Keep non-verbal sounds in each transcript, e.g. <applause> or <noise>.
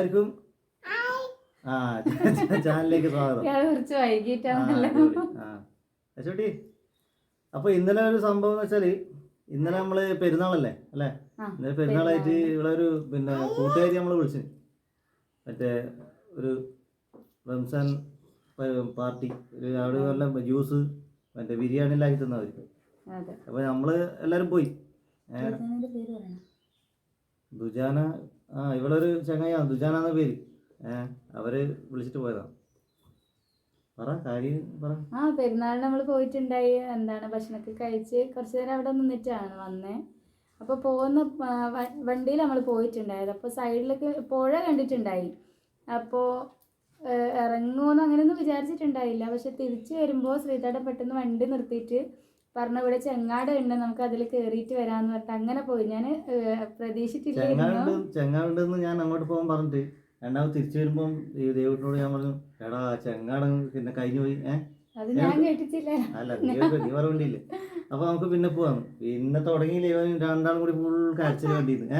എല്ലാവർക്കും ആ ചാനലിലേക്ക് സ്വാഗതം. കുറച്ച് വൈകിട്ടാണല്ലോ. അപ്പൊ ഇന്നലെ ഒരു സംഭവം എന്ന് വെച്ചാൽ ഇന്നലെ നമ്മൾ പെരുന്നാളല്ലേ അല്ലെ? ഇന്നലെ പെരുന്നാളായിട്ട് ഇവിടെ ഒരു പിന്നെ കൂട്ടുകാരി നമ്മൾ വിളിച്ചു. മറ്റേ ഒരു റംസാൻ പാർട്ടി ഒരു അവിടെ നല്ല ജ്യൂസ് മറ്റേ ബിരിയാണി എല്ലാം ആക്കി തന്നവർ അതെ. അപ്പൊ നമ്മൾ എല്ലാരും പോയി. ദുജാന ആ ഇവളൊരു ചങ്ങായിയാണ് ദുജാനാന്ന പേര്. ഏഹ് അവർ വിളിച്ചിട്ട് പോയതാണ് പറ കാര്യം പറ. ആ പെരുന്നാളിന് നമ്മൾ പോയിട്ടുണ്ടായി. എന്താണ് ഭക്ഷണമൊക്കെ കഴിച്ച് കുറച്ചു നേരം അവിടെ നിന്നിട്ടാണ് വന്നേ. അപ്പോൾ പോകുന്ന വണ്ടിയിൽ നമ്മൾ പോയിട്ടുണ്ടായത്. അപ്പോൾ സൈഡിലൊക്കെ പുഴ കണ്ടിട്ടുണ്ടായി. അപ്പോൾ ഇറങ്ങുമെന്ന് അങ്ങനെയൊന്നും വിചാരിച്ചിട്ടുണ്ടായില്ല. പക്ഷെ തിരിച്ചു വരുമ്പോ ശ്രീതാടെ പെട്ടെന്ന് വണ്ടി നിർത്തിയിട്ട് പറഞ്ഞു ഇവിടെ ചെങ്ങാട് ഉണ്ട് നമുക്ക് അതിൽ കയറിയിട്ട് വരാന്ന് പറഞ്ഞിട്ട് അങ്ങനെ പോയി. ഞാൻ പ്രതീക്ഷിച്ചില്ലായിരുന്നു ചെങ്ങാട് ഞാൻ അങ്ങോട്ട് പോകാൻ പറഞ്ഞിട്ട്. രണ്ടാമത് തിരിച്ചു വരുമ്പോ ഈ ദൈവത്തിനോട് ഞാൻ പറഞ്ഞു എടാ ചെങ്ങാട് പിന്നെ കഴിഞ്ഞു പോയി ഏഹ് അത് ഞാൻ കേട്ടിട്ടില്ല. അല്ല നീ പറയണ്ടില്ലേ അപ്പൊ നമുക്ക് പിന്നെ പോവാം. പിന്നെ തുടങ്ങി രണ്ടാളും കൂടി ഫുൾ കരച്ചിൽ വേണ്ടിയിരുന്നു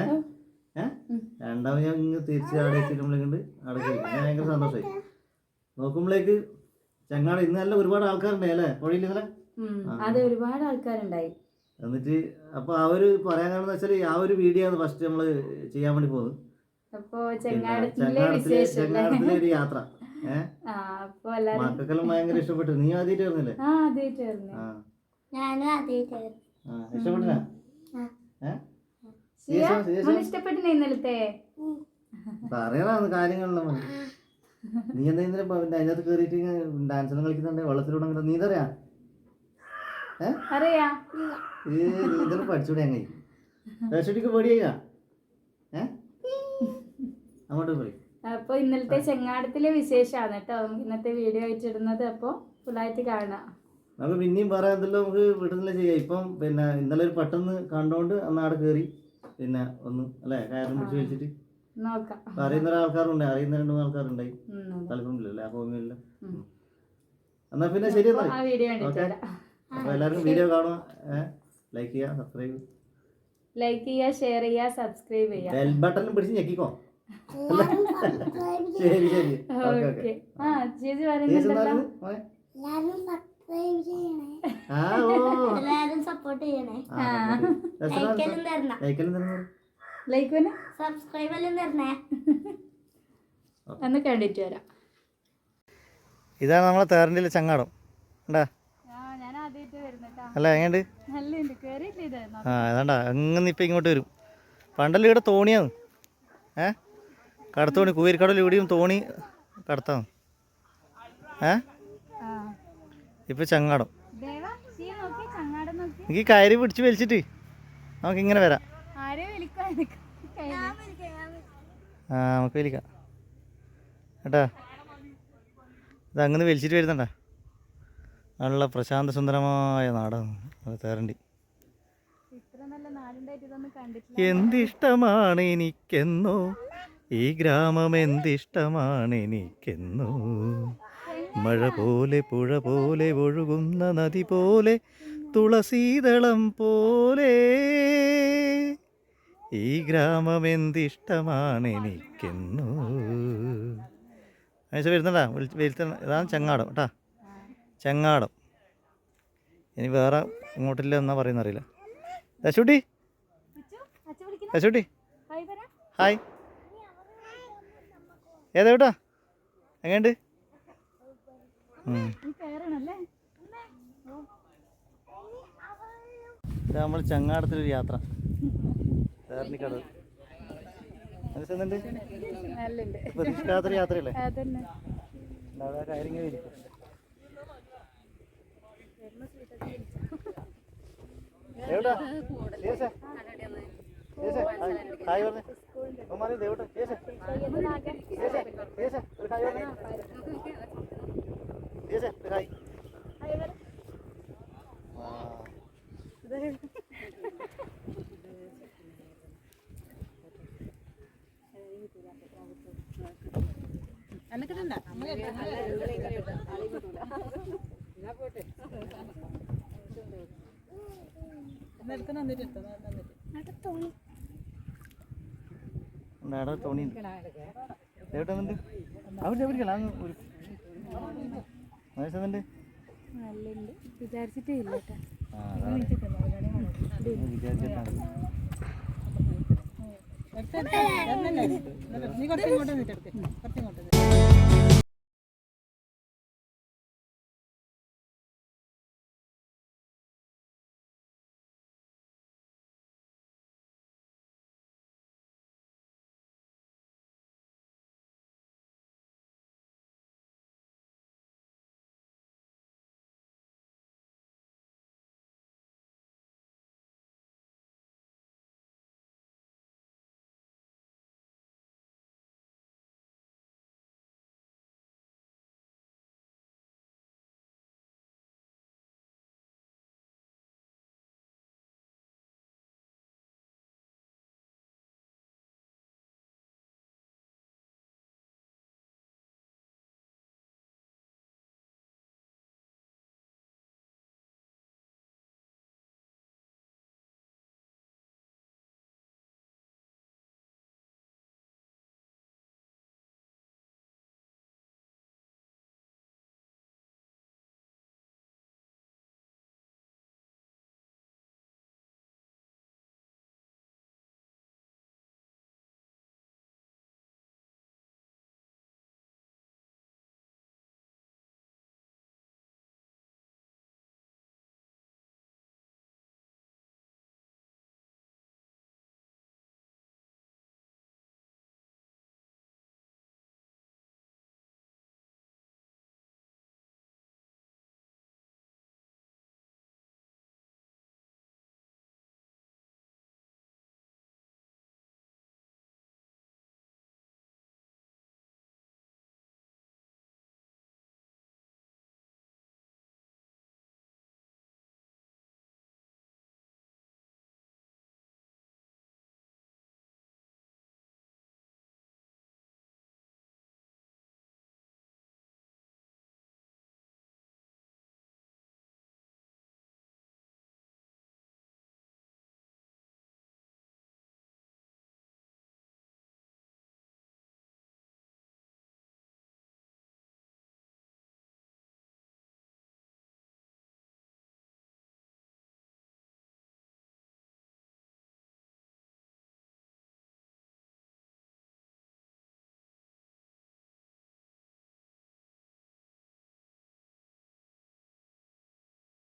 ഏഹ്. രണ്ടാമത് ഞാൻ ഇങ്ങ് തിരിച്ച് അവിടെ എത്തിയിട്ടുമ്പോഴേക്കുണ്ട് അവിടെ ഞാൻ ഭയങ്കര സന്തോഷമായി നോക്കുമ്പോഴേക്ക് ചങ്ങാട് ഇന്ന് നല്ല ഒരുപാട് ആൾക്കാരുണ്ടായി അല്ലേ? പുഴയിൽ ഇന്നലെ? ഉം, ആ. അത് ഒരുപാട് ആൾക്കാരുണ്ടായി. എന്നിട്ട് അപ്പൊ അവർ പറയാൻ കാരണം വെച്ചാൽ ആ ഒരു വീഡിയോ ആണ് ഫസ്റ്റ് നമ്മൾ ചെയ്യാൻ വേണ്ടി പോകുന്നത് അപ്പോ ചെങ്ങാടത്തിലെ ഒരു യാത്ര. ആ മക്കൾക്കെല്ലാം ഭയങ്കര ഇഷ്ടപ്പെട്ടു. നീ ആദ്യമായിട്ട് വരുന്നില്ലേ? ആ ആ. ആ ഇഷ്ടപ്പെട്ടില്ല? പറയണ കാര്യങ്ങളെല്ലാം നീ എന്താ ഇന്നലെ അതിനകത്ത് കയറിയിട്ട് ഡാൻസ് എല്ലാം കളിക്കുന്നുണ്ട് വെള്ളത്തിലൂടെ അങ്ങനെ നീന്തറിയാ? അറിയാ. നീന്തൽ പഠിച്ചൂടെ അങ്ങനെ രക്ഷടിക്ക് പേടിയാ? ഏ? അങ്ങോട്ട് പോയി. അപ്പൊ ഇന്നലത്തെ ചെങ്ങാടത്തിലെ വിശേഷമാണ് കേട്ടോ. നമുക്ക് ഇന്നത്തെ വീഡിയോ അയച്ചിടുന്നത് ഇടുന്നത് അപ്പൊ ഫുള്ളായിട്ട് കാണാം. നമുക്ക് പിന്നെയും വേറെ എന്തെല്ലാം നമുക്ക് വീട്ടിൽ നിന്ന് ചെയ്യാം. ഇപ്പം പിന്നെ ഇന്നലെ ഒരു പെട്ടെന്ന് കണ്ടോണ്ട് അന്ന് അവിടെ കയറി പിന്നെ ഒന്ന് അല്ലേ കയറും പിടിച്ച് വെച്ചിട്ട് അറിയുന്ന ഒരാൾക്കാരുണ്ട്. അറിയുന്ന രണ്ടു മൂന്ന് ആൾക്കാരുണ്ടായി. തലക്കൊണ്ടില്ലല്ലേ ആ ഹോമിയല്ല. എന്നാ പിന്നെ ശരി എന്നാ എല്ലാവർക്കും വീഡിയോ കാണുക ലൈക്ക് ചെയ്യുക സബ്സ്ക്രൈബ് ലൈക്ക് ചെയ്യുക ഷെയർ ചെയ്യുക സബ്സ്ക്രൈബ് ചെയ്യുക. ബെൽ ബട്ടൺ പിടിച്ച് ഞെക്കിക്കോ. ശരി ശരി. ഓക്കെ ആ ചേച്ചി പറയുന്നുണ്ടല്ലോ സപ്പോർട്ട് ചെയ്യണേ. ആ, രസമാണ്. ലൈക്കെല്ലാം തരണം. ലൈക്കെല്ലാം തരണം. ലൈക്ക് പിന്നെ സബ്സ്ക്രൈബ് എല്ലാം തരണേ. <laughs> ഒന്ന് കണ്ടിട്ട് വരാം. ഇതാണ് നമ്മളെ തേറിന്റെ ചങ്ങാടം. ഉണ്ടാ അല്ല എങ്ങനെയുണ്ട്? ആ അതാണ്ടാ അങ്ങനെ ഇപ്പം ഇങ്ങോട്ട് വരും? പണ്ടല്ലോ ഇവിടെ തോണിയാണ് ഏ? കടത്തോണി കൂരിക്കടൽ ഇവിടെയും തോണി കടത്താണ് ഏ? ആ. ഇപ്പം ചങ്ങാടം. ദേവ ഷീ നോക്കി ചങ്ങാടം നോക്കി. എനിക്ക് കയറി പിടിച്ച് വലിച്ചിട്ട് നമുക്ക് ഇങ്ങനെ വരാം. ആ നമുക്ക് വലിക്കാം കേട്ടാ ഇത് അങ്ങനെ വലിച്ചിട്ട് വരുന്നുണ്ടാ? നല്ല പ്രശാന്ത സുന്ദരമായ നാടാണ് തേരണ്ടി. എന്തിഷ്ടമാണ് എനിക്കെന്നോ? ഈ ഗ്രാമം എന്തിഷ്ടമാണ് എനിക്കെന്നോ? മഴ പോലെ പുഴ പോലെ ഒഴുകുന്ന നദി പോലെ തുളസീതളം പോലെ. ഈ ഗ്രാമം എന്തിഷ്ടമാണ് എനിക്കെന്നോ? അയച്ച വരുന്നുണ്ടാ വരുത്തണം ഇതാണ് ചങ്ങാടം കേട്ടാ. ചങ്ങാടം. ഇനി വേറെ ഇങ്ങോട്ടില്ല എന്നാ പറയുന്ന അറിയില്ല. ദശുട്ടി? ദശുട്ടി? ഹായ്. ഏതാ കേട്ടാ എങ്ങനെയുണ്ട്? നമ്മൾ ചങ്ങാടത്തിലൊരു യാത്ര. മനസ്സിലുണ്ട് പ്രതീക്ഷിക്കാത്തൊരു യാത്രയല്ലേ? കാര്യങ്ങൾ ഇരിക്കും എവിടാ? ഹായ് പറഞ്ഞേ. ഉമ്മാരി ദേവട്ടെ. ദേശേ ദേശേ ദേശേ ഒരു ഹായ് പറഞ്ഞേ. ദേശേ ഒരു ഹായ്. അവിടെ തോണി. എവിടെ വന്നിട്ട് അവിടെ എവിടെ ഒരു നല്ലുണ്ട്. വിചാരിച്ചിട്ടേ ഇല്ല നീ കുറച്ച് ഇങ്ങോട്ട് നിട്ടെടുക്ക് കുറച്ച് ഇങ്ങോട്ട്